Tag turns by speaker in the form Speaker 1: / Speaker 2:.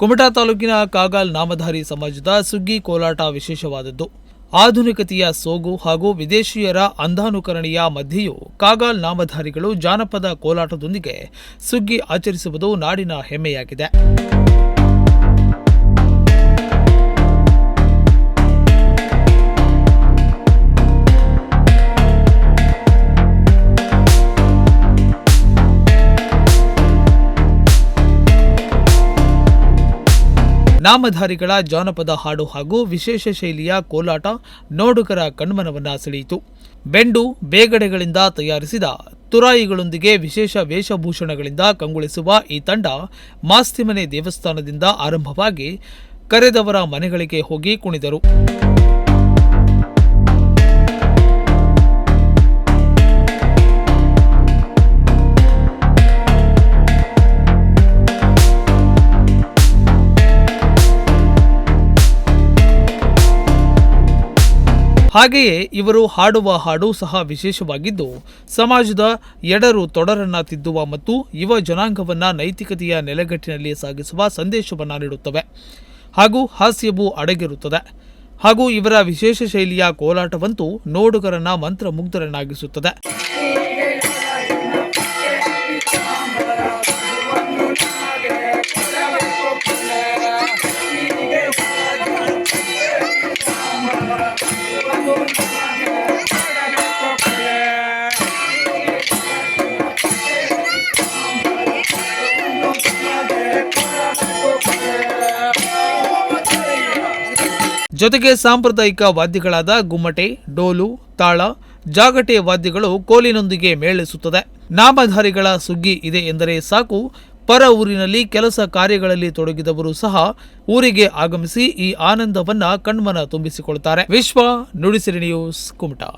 Speaker 1: ಕುಮಟಾ ತಾಲೂಕಿನ ಕಾಗಾಲ್ ನಾಮಧಾರಿ ಸಮಾಜದ ಸುಗ್ಗಿ ಕೋಲಾಟ ವಿಶೇಷವಾದದ್ದು. ಆಧುನಿಕತೆಯ ಸೋಗು ಹಾಗೂ ವಿದೇಶಿಯರ ಅಂಧಾನುಕರಣೆಯ ಮಧ್ಯೆಯೂ ಕಾಗಾಲ್ ನಾಮಧಾರಿಗಳು ಜಾನಪದ ಕೋಲಾಟದೊಂದಿಗೆ ಸುಗ್ಗಿ ಆಚರಿಸುವುದು ನಾಡಿನ ಹೆಮ್ಮೆಯಾಗಿದೆ. ನಾಮಧಾರಿಗಳ ಜಾನಪದ ಹಾಡು ಹಾಗೂ ವಿಶೇಷ ಶೈಲಿಯ ಕೋಲಾಟ ನೋಡುಗರ ಕಣ್ಮನವನ್ನ ಸೆಳೆಯಿತು. ಬೆಂಡು ಬೇಗಡೆಗಳಿಂದ ತಯಾರಿಸಿದ ತುರಾಯಿಗಳೊಂದಿಗೆ ವಿಶೇಷ ವೇಷಭೂಷಣಗಳಿಂದ ಕಂಗೊಳಿಸುವ ಈ ತಂಡ ಮಾಸ್ತಿಮನೆ ದೇವಸ್ಥಾನದಿಂದ ಆರಂಭವಾಗಿ ಕರೆದವರ ಮನೆಗಳಿಗೆ ಹೋಗಿ ಕುಣಿದರು. ಹಾಗೆಯೇ ಇವರು ಹಾಡುವ ಹಾಡು ಸಹ ವಿಶೇಷವಾಗಿದ್ದು, ಸಮಾಜದ ಎಡರು ತೊಡರನ್ನ ತಿದ್ದುವ ಮತ್ತು ಯುವ ಜನಾಂಗವನ್ನ ನೈತಿಕತೆಯ ನೆಲೆಗಟ್ಟಿನಲ್ಲಿ ಸಾಗಿಸುವ ಸಂದೇಶವನ್ನ ನೀಡುತ್ತವೆ. ಹಾಗೂ ಹಾಸ್ಯವೂ ಅಡಗಿರುತ್ತದೆ. ಹಾಗೂ ಇವರ ವಿಶೇಷ ಶೈಲಿಯ ಕೋಲಾಟವಂತೂ ನೋಡುಗರನ್ನ ಮಂತ್ರಮುಗ್ಧರನ್ನಾಗಿಸುತ್ತದೆ. ಜೊತೆಗೆ ಸಾಂಪ್ರದಾಯಿಕ ವಾದ್ಯಗಳಾದ ಗುಮ್ಮಟೆ, ಡೋಲು, ತಾಳ, ಜಾಗಟೆ ವಾದ್ಯಗಳು ಕೋಲಿನೊಂದಿಗೆ ಮೇಳಿಸುತ್ತದೆ. ನಾಮಧಾರಿಗಳ ಸುಗ್ಗಿ ಇದೆ ಎಂದರೆ ಸಾಕು ಪರ ಊರಿನಲ್ಲಿ ಕೆಲಸ ಕಾರ್ಯಗಳಲ್ಲಿ ತೊಡಗಿದವರು ಸಹ ಊರಿಗೆ ಆಗಮಿಸಿ ಈ ಆನಂದವನ್ನ ಕಣ್ಮನ ತುಂಬಿಸಿಕೊಳ್ತಾರೆ. ವಿಶ್ವ ನುಡಿಸಿರಿ ನ್ಯೂಸ್ ಕುಮಟಾ.